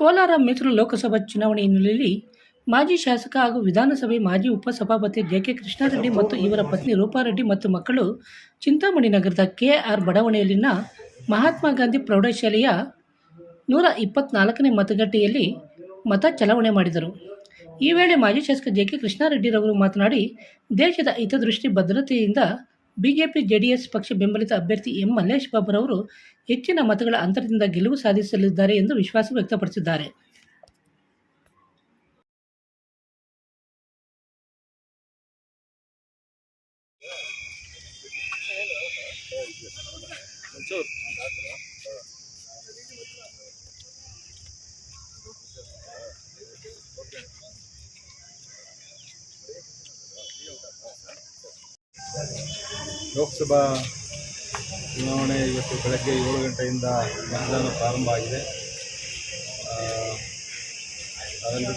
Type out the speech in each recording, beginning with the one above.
ಕೋಲಾರ ಮೀಸಲು ಲೋಕಸಭಾ ಚುನಾವಣೆ ಹಿನ್ನೆಲೆಯಲ್ಲಿ ಮಾಜಿ ಶಾಸಕ ಹಾಗೂ ವಿಧಾನಸಭೆ ಮಾಜಿ ಉಪಸಭಾಪತಿ ಜೆಕೆ ಕೃಷ್ಣಾರೆಡ್ಡಿ ಮತ್ತು ಇವರ ಪತ್ನಿ ರೂಪಾರೆಡ್ಡಿ ಮತ್ತು ಮಕ್ಕಳು ಚಿಂತಾಮಣಿ ನಗರದ ಕೆಆರ್ ಬಡಾವಣೆಯಲ್ಲಿನ ಮಹಾತ್ಮ ಗಾಂಧಿ ಪ್ರೌಢಶಾಲೆಯ ನೂರ ಇಪ್ಪತ್ನಾಲ್ಕನೇ ಮತಗಟ್ಟೆಯಲ್ಲಿ ಮತ ಚಲಾವಣೆ ಮಾಡಿದರು. ಈ ವೇಳೆ ಮಾಜಿ ಶಾಸಕ ಜೆ ಕೆ ಕೃಷ್ಣಾರೆಡ್ಡಿರವರು ಮಾತನಾಡಿ, ದೇಶದ ಹಿತದೃಷ್ಟಿ ಭದ್ರತೆಯಿಂದ ಬಿಜೆಪಿ ಜೆಡಿಎಸ್ ಪಕ್ಷ ಬೆಂಬಲಿತ ಅಭ್ಯರ್ಥಿ ಎಂ ಮಲ್ಲೇಶ್ ಬಾಬುರವರು ಹೆಚ್ಚಿನ ಮತಗಳ ಅಂತರದಿಂದ ಗೆಲುವು ಸಾಧಿಸಲಿದ್ದಾರೆ ಎಂದು ವಿಶ್ವಾಸ ವ್ಯಕ್ತಪಡಿಸಿದ್ದಾರೆ. ಲೋಕಸಭಾ ಚುನಾವಣೆ ಇವತ್ತು ಬೆಳಗ್ಗೆ ಏಳು ಗಂಟೆಯಿಂದ ಮತದಾನ ಪ್ರಾರಂಭ ಆಗಿದೆ.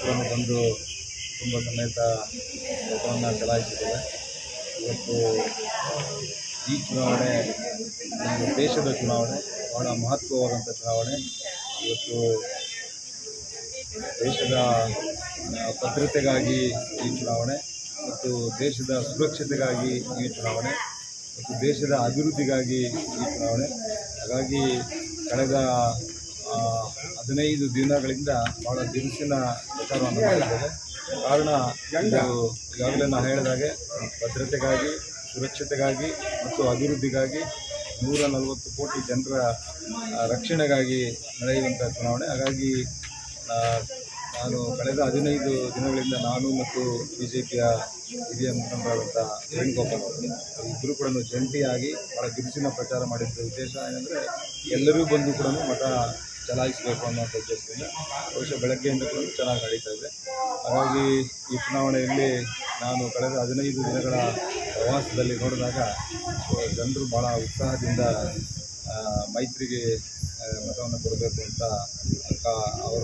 ಕೂಡ ಬಂದು ತುಂಬ ಸಮೇತ ಮತವನ್ನು ಚಲಾಯಿಸಿದ್ದೇವೆ. ಇವತ್ತು ಈ ಚುನಾವಣೆ, ನಮ್ಮ ದೇಶದ ಚುನಾವಣೆ, ಬಹಳ ಮಹತ್ವವಾದಂಥ ಚುನಾವಣೆ. ಇವತ್ತು ದೇಶದ ಭದ್ರತೆಗಾಗಿ ಈ ಚುನಾವಣೆ ಮತ್ತು ದೇಶದ ಸುರಕ್ಷತೆಗಾಗಿ ಈ ಚುನಾವಣೆ. ಮತ್ತು ದೇಶದ ಅಭಿವೃದ್ಧಿಗಾಗಿ ಈ ಚುನಾವಣೆ. ಹಾಗಾಗಿ ಕಳೆದ ಹದಿನೈದು ದಿನಗಳಿಂದ ಭಾಳ ದಿನಸಿನ ಪ್ರಚಾರವನ್ನು ಮಾಡಿದ್ದೇವೆ. ಕಾರಣ ಈಗಾಗಲೇ ನಾನು ಹೇಳಿದಾಗೆ ಭದ್ರತೆಗಾಗಿ, ಸುರಕ್ಷತೆಗಾಗಿ ಮತ್ತು ಅಭಿವೃದ್ಧಿಗಾಗಿ ನೂರ ನಲವತ್ತು ಕೋಟಿ ಜನರ ರಕ್ಷಣೆಗಾಗಿ ನಡೆಯುವಂಥ ಚುನಾವಣೆ. ಹಾಗಾಗಿ ನಾನು ಕಳೆದ ಹದಿನೈದು ದಿನಗಳಿಂದ ನಾನು ಮತ್ತು ಬಿ ಜೆ ಪಿಯ ಹಿರಿಯ ಮುಖಂಡರಾದಂಥ ವೇಣುಗೋಪಾಲ್ ಅವರು. ಇಬ್ಬರು ಕೂಡ ಜಂಟಿಯಾಗಿ ಭಾಳ ಬಿರುಸಿನ ಪ್ರಚಾರ ಮಾಡಿದ್ದ ಉದ್ದೇಶ ಏನಂದರೆ ಎಲ್ಲರೂ ಬಂದು ಕೂಡ ಮತ ಚಲಾಯಿಸಬೇಕು ಅನ್ನೋಂಥ ಉದ್ದೇಶದಿಂದ ಬಹುಶಃ ಬೆಳಗ್ಗೆಯಿಂದ ಕೂಡ ಚೆನ್ನಾಗಿ ನಡೀತಾ ಇದೆ. ಹಾಗಾಗಿ ಈ ಚುನಾವಣೆಯಲ್ಲಿ ನಾನು ಕಳೆದ ಹದಿನೈದು ದಿನಗಳ ಪ್ರವಾಸದಲ್ಲಿ ನೋಡಿದಾಗ ಜನರು ಭಾಳ ಉತ್ಸಾಹದಿಂದ ಮೈತ್ರಿಗೆ ಮತವನ್ನು ಕೊಡಬೇಕು ಅಂತ ಅವರ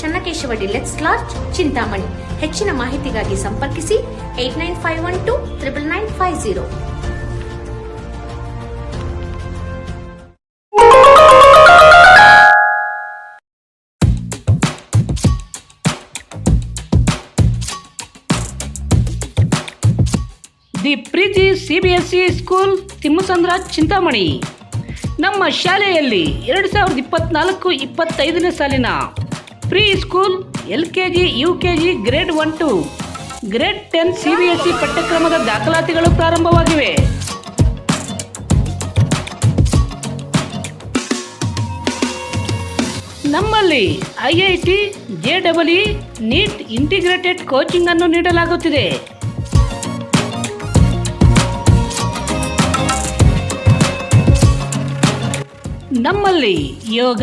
Channakeshava deluxe lodge Chintamani. ಹೆಚ್ಚಿನ ಮಾಹಿತಿಗಾಗಿ ಸಂಪರ್ಕಿಸಿ eight nine five one two triple nine five zero the Preethi CBSE school Thimmasandra Chintamani ನಮ್ಮ ಶಾಲೆಯಲ್ಲಿ ಎರಡು ಸಾವಿರದ ಇಪ್ಪತ್ನಾಲ್ಕು ಇಪ್ಪತ್ತೈದನೇ ಸಾಲಿನ pre school, L K G, U K G, grade one two. Grade ten C B S E ಪಠ್ಯಕ್ರಮದ ದಾಖಲಾತಿಗಳು ಪ್ರಾರಂಭವಾಗಿವೆ. ನಮ್ಮಲ್ಲಿ I I T, J double E, NEET integrated coaching ಅನ್ನು ನೀಡಲಾಗುತ್ತಿದೆ. ನಮ್ಮಲ್ಲಿ ಯೋಗ